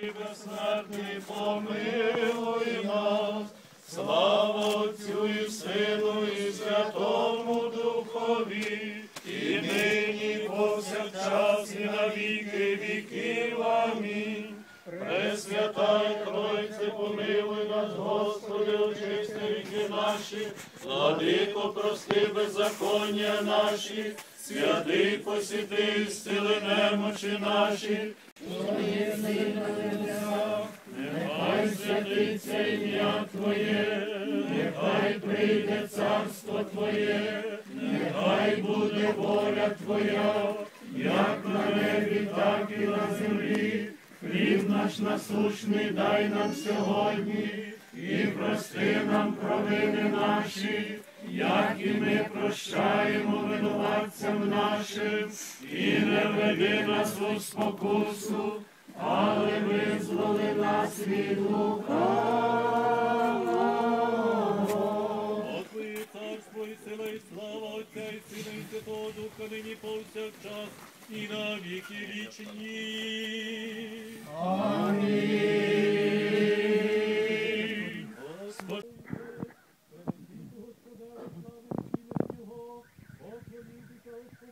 Ти безсмертний, помилуй нас. Слава Отцю і Сину, і Святому Духові, і нині, і повсякчас, і на віки віків. Амінь. Пресвята і Тройце, помилуй нас, Господи, очисти віки наші, владико, прости беззаконня наші, святий посіти, зціли немочі наші, Нехай святиться ім'я Твоє, нехай прийде царство Твоє, нехай буде воля Твоя, як на небі, так і на землі. Хліб наш насущний дай нам сьогодні, і прости нам провини наші, і ми прощаємо винуватцям нашим, і не веди нас у спокусу, але визволи нас від лукавого. Твоє царство і сила, і слава Отця і Сина, і Святого Духа, нині повсякчас, і на віки вічні.